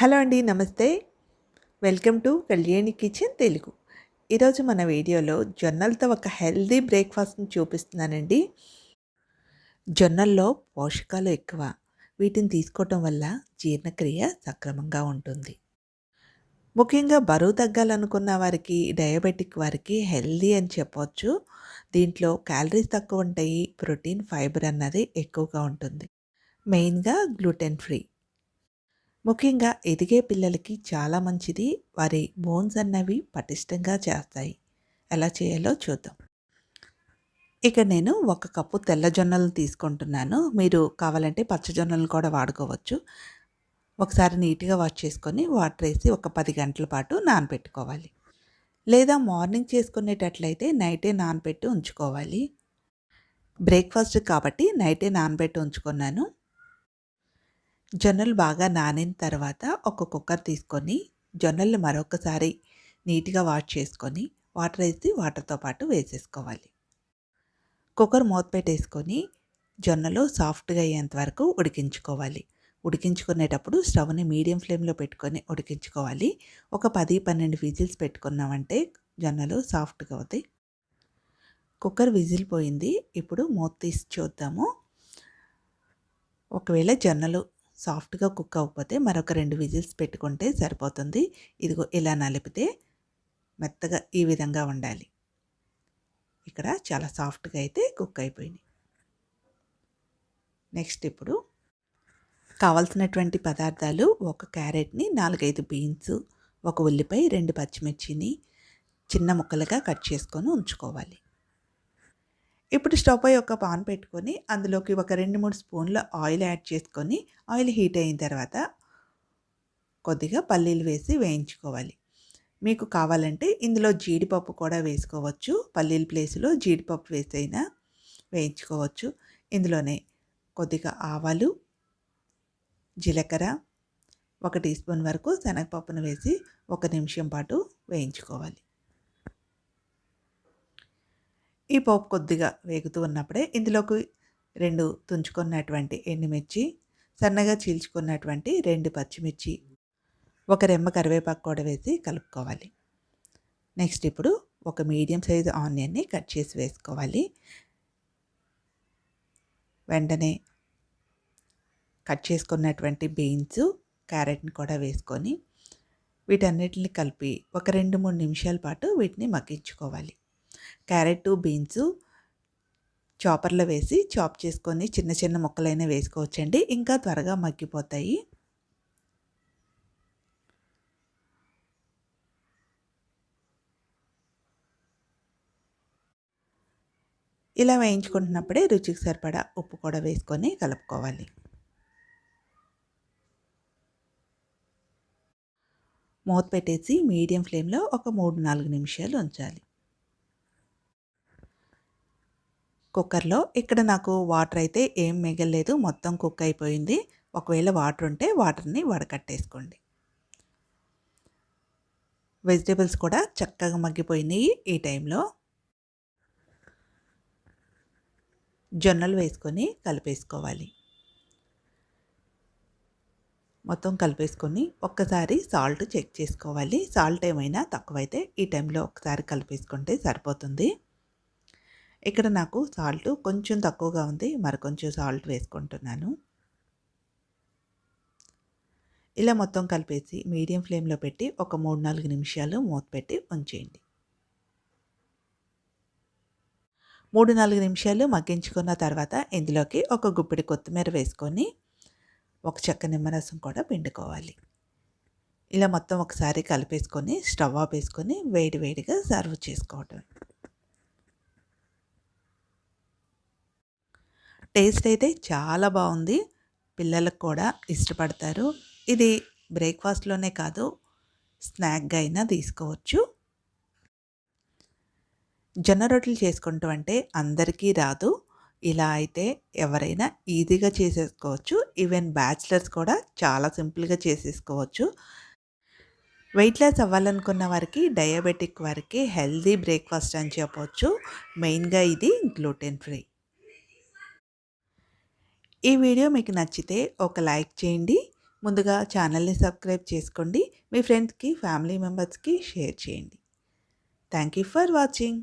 Hello అండి నమస్తే. Welcome to Kalyani kitchen Telugu. ఈరోజు మన వీడియోలో జొన్నలతో ఒక హెల్దీ బ్రేక్ఫాస్ట్ని చూపిస్తున్నానండి. జొన్నల్లో పోషకాలు ఎక్కువ. వీటిని తీసుకోవటం వల్ల జీర్ణక్రియ సక్రమంగా ఉంటుంది. ముఖ్యంగా బరువు తగ్గాలనుకున్న వారికి డయాబెటిక్ వారికి హెల్దీ అని చెప్పవచ్చు దీంట్లో క్యాలరీస్ తక్కువ ఉంటాయి ప్రోటీన్ ఫైబర్ అన్నది ఎక్కువగా ఉంటుంది. మెయిన్గా గ్లూటెన్ ఫ్రీ. ముఖ్యంగా ఎదిగే పిల్లలకి చాలా మంచిది వారి బోన్స్ అన్నవి పటిష్టంగా చేస్తాయి. ఎలా చేయాలో చూద్దాం. ఇక నేను ఒక కప్పు తెల్ల జొన్నలు తీసుకుంటున్నాను. మీరు కావాలంటే పచ్చజొన్నలు కూడా వాడుకోవచ్చు. ఒకసారి నీట్గా వాష్ చేసుకొని వాటర్ వేసి ఒక పది గంటల పాటు నానబెట్టుకోవాలి లేదా మార్నింగ్ చేసుకునేటట్లయితే నైటే నానబెట్టి ఉంచుకోవాలి. బ్రేక్ఫాస్ట్ కాబట్టి నైటే నానబెట్టి ఉంచుకున్నాను. జొన్నలు బాగా నానిన తర్వాత ఒక కుక్కర్ తీసుకొని జొన్నలు మరొకసారి నీట్గా వాష్ చేసుకొని వాటర్ వేసి వాటర్తో పాటు వేసేసుకోవాలి. కుక్కర్ మూత పెట్టేసుకొని జొన్నలు సాఫ్ట్గా అయ్యేంత వరకు ఉడికించుకోవాలి. ఉడికించుకునేటప్పుడు స్టవ్ని మీడియం ఫ్లేమ్లో పెట్టుకొని ఉడికించుకోవాలి. ఒక పది పన్నెండు విజిల్స్ పెట్టుకున్నామంటే జొన్నలు సాఫ్ట్గా అవుతాయి. కుక్కర్ విజిల్ పోయింది ఇప్పుడు మూత తీసి చూద్దాము. ఒకవేళ జొన్నలు సాఫ్ట్గా కుక్ అవ్వకపోతే మరొక రెండు విజిల్స్ పెట్టుకుంటే సరిపోతుంది. ఇదిగో ఇలా నలిపితే మెత్తగా ఈ విధంగా ఉండాలి. ఇక్కడ చాలా సాఫ్ట్గా అయితే కుక్ అయిపోయింది. నెక్స్ట్ ఇప్పుడు కావాల్సినటువంటి పదార్థాలు ఒక క్యారెట్ని నాలుగైదు బీన్స్ ఒక ఉల్లిపాయ రెండు పచ్చిమిర్చిని చిన్న ముక్కలుగా కట్ చేసుకొని ఉంచుకోవాలి. ఇప్పుడు స్టవ్ పై ఒక పాన్ పెట్టుకొని అందులోకి ఒక రెండు మూడు స్పూన్ల ఆయిల్ యాడ్ చేసుకొని ఆయిల్ హీట్ అయిన తర్వాత కొద్దిగా పల్లీలు వేసి వేయించుకోవాలి. మీకు కావాలంటే ఇందులో జీడిపప్పు కూడా వేసుకోవచ్చు. పల్లీల ప్లేస్లో జీడిపప్పు వేసైనా వేయించుకోవచ్చు. ఇందులోనే కొద్దిగా ఆవాలు జీలకర్ర ఒక టీ స్పూన్ వరకు శనగపప్పును వేసి ఒక నిమిషం పాటు వేయించుకోవాలి. ఈ పోపు కొద్దిగా వేగుతూ ఉన్నప్పుడే ఇందులోకి రెండు తుంచుకున్నటువంటి ఎండుమిర్చి సన్నగా చీల్చుకున్నటువంటి రెండు పచ్చిమిర్చి ఒక రెమ్మ కరివేపాకు కూడా వేసి కలుపుకోవాలి. నెక్స్ట్ ఇప్పుడు ఒక మీడియం సైజు ఆనియన్ని కట్ చేసి వేసుకోవాలి. వెంటనే కట్ చేసుకున్నటువంటి బీన్స్ క్యారెట్ని కూడా వేసుకొని వీటన్నిటిని కలిపి ఒక రెండు మూడు నిమిషాల పాటు వీటిని మగ్గించుకోవాలి. క్యారెట్ బీన్స్ చాపర్లో వేసి చాప్ చేసుకొని చిన్న చిన్న ముక్కలైనా వేసుకోవచ్చండి. ఇంకా త్వరగా మగ్గిపోతాయి. ఇలా వేయించుకుంటున్నప్పుడే రుచికి సరిపడా ఉప్పు కూడా వేసుకొని కలుపుకోవాలి. మూత పెట్టేసి మీడియం ఫ్లేమ్లో ఒక మూడు నాలుగు నిమిషాలు ఉంచాలి. కుక్కర్లో ఇక్కడ నాకు వాటర్ అయితే ఏం మిగలలేదు. మొత్తం కుక్ అయిపోయింది. ఒకవేళ వాటర్ ఉంటే వాటర్ని వడకట్టేసుకోండి. వెజిటేబుల్స్ కూడా చక్కగా మగ్గిపోయినాయి ఈ టైంలో. జొన్నలు వేసుకొని కలిపేసుకోవాలి. మొత్తం కలిపేసుకొని ఒక్కసారి సాల్ట్ చెక్ చేసుకోవాలి. సాల్ట్ ఏమైనా తక్కువైతే ఈ టైంలో ఒకసారి కలిపేసుకుంటే సరిపోతుంది. ఇక్కడ నాకు సాల్ట్ కొంచెం తక్కువగా ఉంది. మరి కొంచెం సాల్ట్ వేసుకుంటున్నాను. ఇలా మొత్తం కలిపేసి మీడియం ఫ్లేమ్లో పెట్టి ఒక మూడు నాలుగు నిమిషాలు మూత పెట్టి ఉంచేయండి. మూడు నాలుగు నిమిషాలు మగ్గించుకున్న తర్వాత ఇందులోకి ఒక గుప్పిడి కొత్తిమీర వేసుకొని ఒక చెక్క నిమ్మరసం కూడా పిండుకోవాలి. ఇలా మొత్తం ఒకసారి కలిపేసుకొని స్టవ్ ఆఫ్ వేసుకొని వేడి వేడిగా సర్వ్ చేసుకోవటం. టేస్ట్ అయితే చాలా బాగుంది. పిల్లలకు కూడా ఇష్టపడతారు. ఇది బ్రేక్ఫాస్ట్లోనే కాదు స్నాక్గా అయినా తీసుకోవచ్చు. జొన్న రొట్టెలు చేసుకుంటూ అంటే అందరికీ రాదు. ఇలా అయితే ఎవరైనా ఈజీగా చేసేసుకోవచ్చు. ఈవెన్ బ్యాచిలర్స్ కూడా చాలా సింపుల్గా చేసేసుకోవచ్చు. వెయిట్ లాస్ అవ్వాలనుకున్న వారికి డయాబెటిక్ వారికి హెల్దీ బ్రేక్ఫాస్ట్ అని చెప్పవచ్చు మెయిన్గా ఇది గ్లూటెన్ ఫ్రీ. ఈ వీడియో మీకు నచ్చితే ఒక లైక్ చేయండి. ముందుగా ఛానల్ని సబ్స్క్రైబ్ చేసుకోండి. మీ ఫ్రెండ్స్కి ఫ్యామిలీ మెంబర్స్కి షేర్ చేయండి. Thank you for watching.